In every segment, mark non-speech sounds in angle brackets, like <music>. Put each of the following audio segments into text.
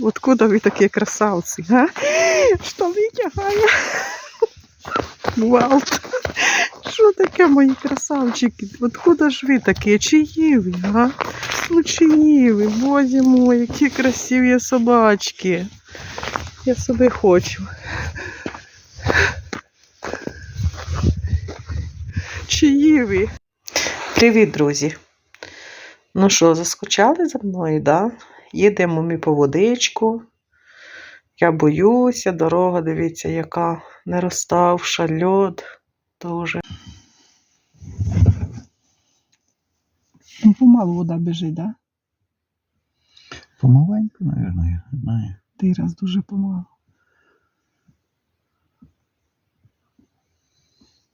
Откуда ви такі красавці? Га? Що витягає? Гвалт. Що таке, мої красавчики? Откуда ж ви такі? Чиї ви, га? Ну чиї ви, бозі мої, які красиві собачки. Я собі хочу. Чиї ви? Привіт, друзі. Ну що, заскучали за мною, да? Їдемо ми по водичку. Я боюся, дорога, дивіться, яка не розставша, льод дуже. Ну, помалу вода біжить, да? Помаленьку, наверное, я не знаю. Ти раз дуже помалу.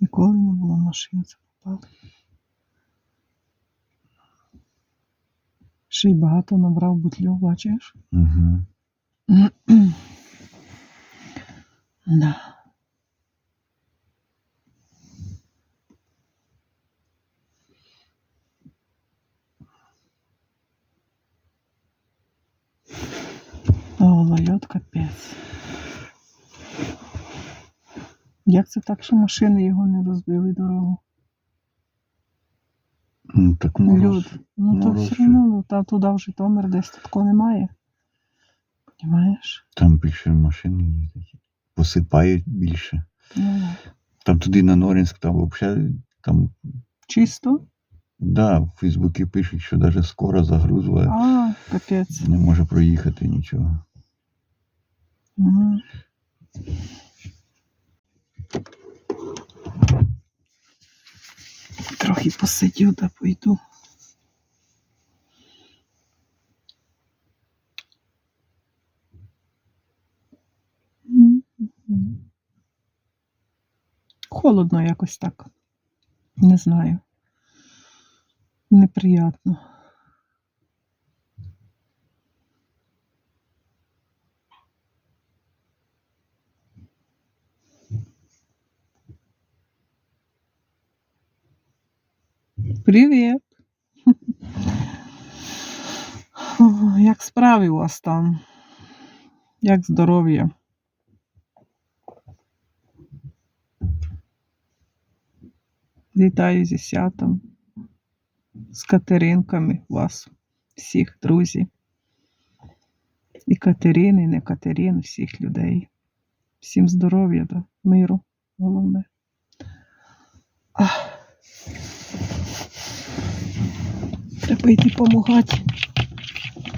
Ніколи не було машин, це попало. Ще й багато набрав бутльов, бачиш? Угу. <clears throat> Да. О, капець. Як це так, що машини його не розбили дорогу? Ну, так мороз. Люд. Ну то все одно, ну, та туди в Житомир десь такого немає. Понимаєш? Там більше машин їздять. Посипають більше. Ну, Там туди на Норінськ, там взагалі, там, чисто? да, в Фейсбуці пишуть, що навіть скоро загрузла, А, капець. не може проїхати нічого. Угу. Трохи посидю та пойду. Холодно якось так. Не знаю. Неприятно. Привіт. <laughs> Як справи у вас там? Як здоров'я? Вітаю зі святом, з Катеринками вас, всіх друзі. І Катерини, і не Катерин, всіх людей. Всім здоров'я, да, миру, головне. Ах. Треба йти помагати.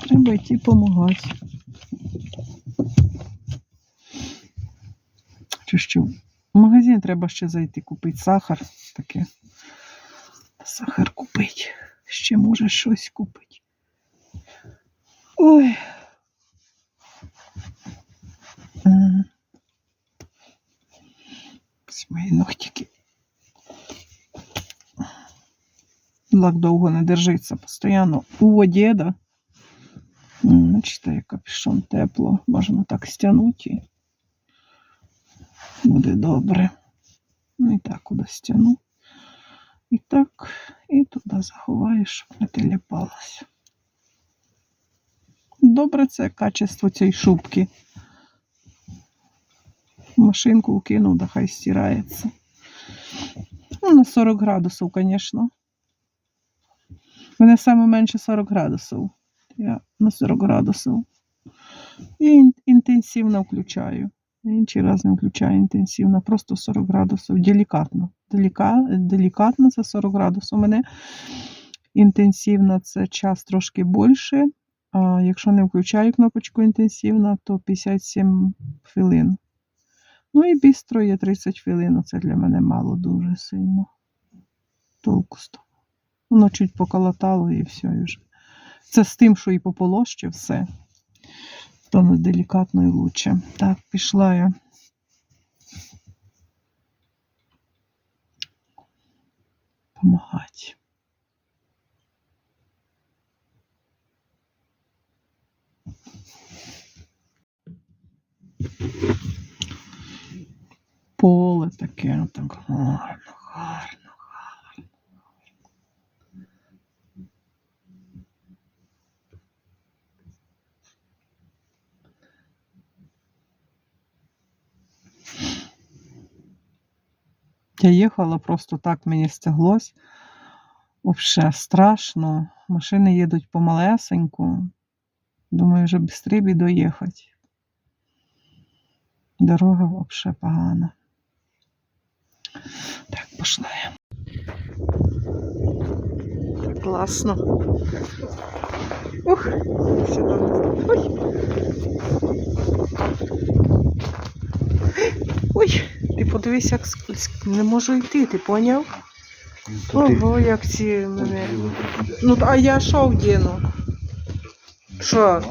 Треба йти помагати. Чи що? В магазин треба ще зайти купити сахар таке. Сахар купити. Ще може щось купити. Ой. Ось мої ногтики. Лак довго не держиться, постійно у воді, да? Бачите, як капюшон тепло, можна так стягнути. Буде добре. Ну і так куди стягну. І так, і туди заховаєш, щоб не теліпалося. Добре це качество цієї шубки. Машинку вкинув, да хай стирається. Ну, на 40 градусів, звісно. Мене саме менше 40 градусів. Я на 40 градусів. І інтенсивно включаю. Інший раз не включаю інтенсивно, просто 40 градусів. Делікатно. Деліка, делікатно це 40 градусів. У мене інтенсивно це час трошки більше. А якщо не включаю кнопочку інтенсивно, то 57 хвилин. Ну і бістро є 30 хвилин. Це для мене мало дуже сильно. Толку з. Воно чуть поколотало і все і вже. Це з тим, що і пополоще все. То не делікатно і лучше. Так, пішла я. Помагати. Поле таке, так гарно. Я їхала просто так мені стеглось. Взагалі страшно. Машини їдуть помалесеньку. Думаю, вже швидше б доїхати. Дорога взагалі погана. Так, пішла я. Класно. Ух, сюди. Ой. Подивись, як. Не можу йти, ти поняв? Ого, як ці мене. Ну, а я що вдіну? Що?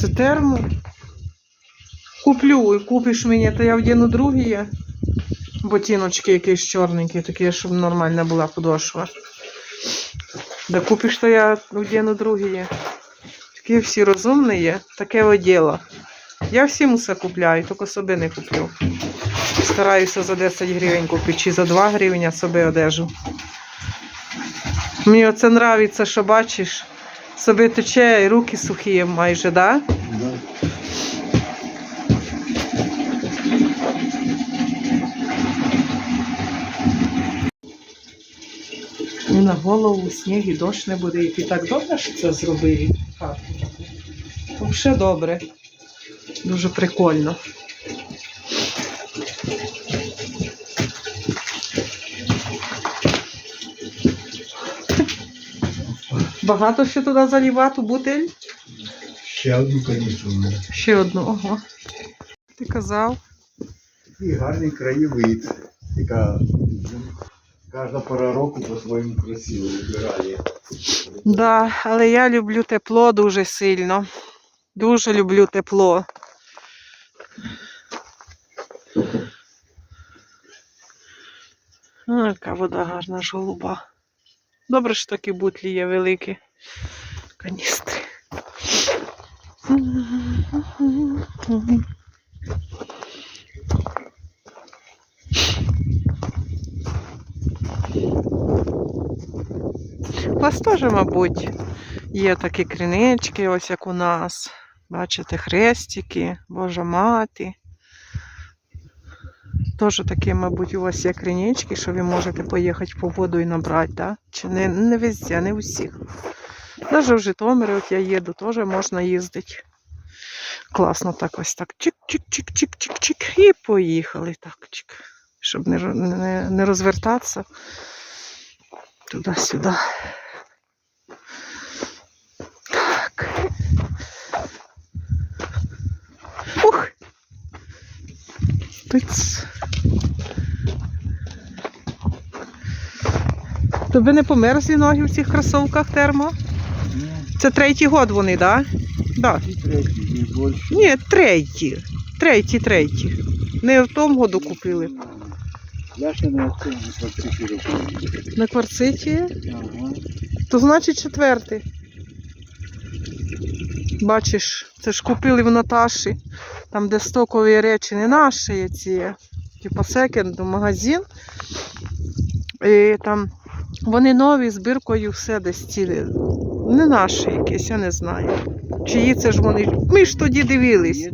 Це термо? Куплю і купиш мені, то я вдіну другі. Ботиночки якісь чорненькі, такі, щоб нормальна була подошва. Да купиш, то я вдіну другі. Такі всі розумні є, таке діло. Я всім усе купляю, тільки собі не куплю. Стараюся за 10 гривень купити, чи за 2 гривні собі одежу. Мені оце нравиться, що бачиш, собі тече і руки сухі майже, да? І на голову сніг і дощ не буде йти. Так добре, що це зробили. таку. Взагалі добре. Дуже прикольно. Багато ще туди залівати бутиль? Ще одну каністру. Ще одну, ого. Ти казав. І гарний краєвид. Яка кожна пора року по-своєму красиво вибирає. Да, але я люблю тепло дуже сильно. Дуже люблю тепло. А, яка вода гарна ж голуба. Добре, що такі бутлі є великі. Каністри. У вас теж, мабуть, є такі кринички, ось як у нас. Бачите, хрестики, Божа мати. Теж такі, мабуть, у вас є кринички, що ви можете поїхати по воду і набрати, да? Чи не, не везде, не у всіх. Навіть в Житомирі, от я їду, теж можна їздити. Класно так ось так. Чик-чик-чик-чик-чик-чик. І поїхали так. Чик. Щоб не, не, не розвертатися туди-сюди. Так. Ух! Тиц. Тобі не померзлі ноги в цих кросовках термо? Це третій год вони, так? Да? Да. І третій, і більше. Ні, третій. Третій, третій. Не в тому году купили. Я ще по 3 роки. На кварциті, Ага. то значить четвертий. Бачиш, це ж купили в Наташі, там, де стокові речі не наші ці, типу секонд, магазин. І там вони нові з біркою все десь цілі. Не наші якісь, я не знаю. Чиї це ж вони. Ми ж тоді дивились.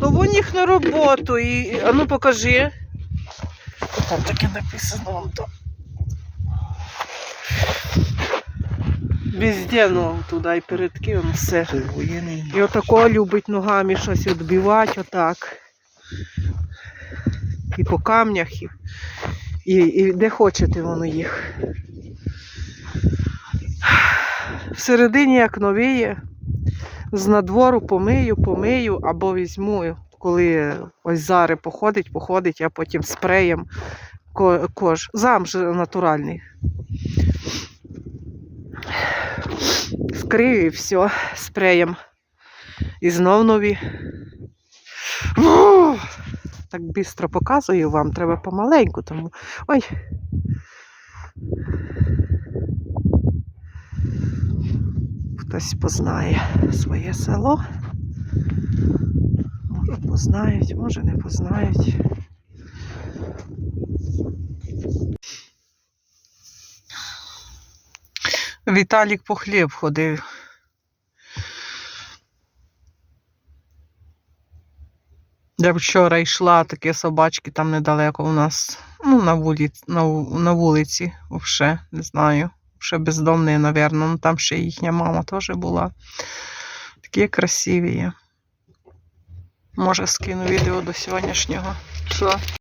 То вон їх на роботу. І... А ну покажи. Там таке написано. Везде, ну, туди і передки, воно все. І отако любить ногами щось відбивати отак. І по камнях, і, і, і де хочете воно їх. Всередині як новіє, з надвору помию, помию або візьму, коли ось зари походить, походить, а потім спреєм кож. Зам же натуральний. Вкрию і все спреєм. І знов нові. Так бістро показую вам, треба помаленьку, тому. Ой. Хтось познає своє село. Може познають, може не познають. Віталік по хліб ходив. Я вчора йшла, такі собачки там недалеко у нас, ну, на вулиці, на, на вулиці, вже, не знаю. Ще бездомні, напевно. Ну, там ще їхня мама теж була. Такі красиві. Може, скину відео до сьогоднішнього. Що?